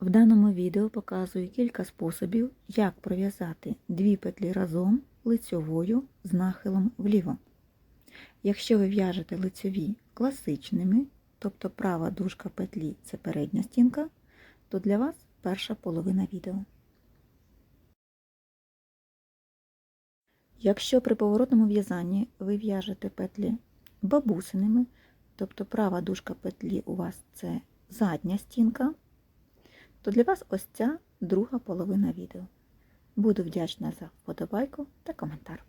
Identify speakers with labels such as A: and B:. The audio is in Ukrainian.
A: В даному відео показую кілька способів, як пров'язати дві петлі разом лицьовою з нахилом вліво. Якщо ви в'яжете лицьові класичними, тобто права дужка петлі це передня стінка, то для вас перша половина відео. Якщо при поворотному в'язанні ви в'яжете петлі бабусиними, тобто права дужка петлі у вас це задня стінка, то для вас ось ця друга половина відео. Буду вдячна за вподобайку та коментар.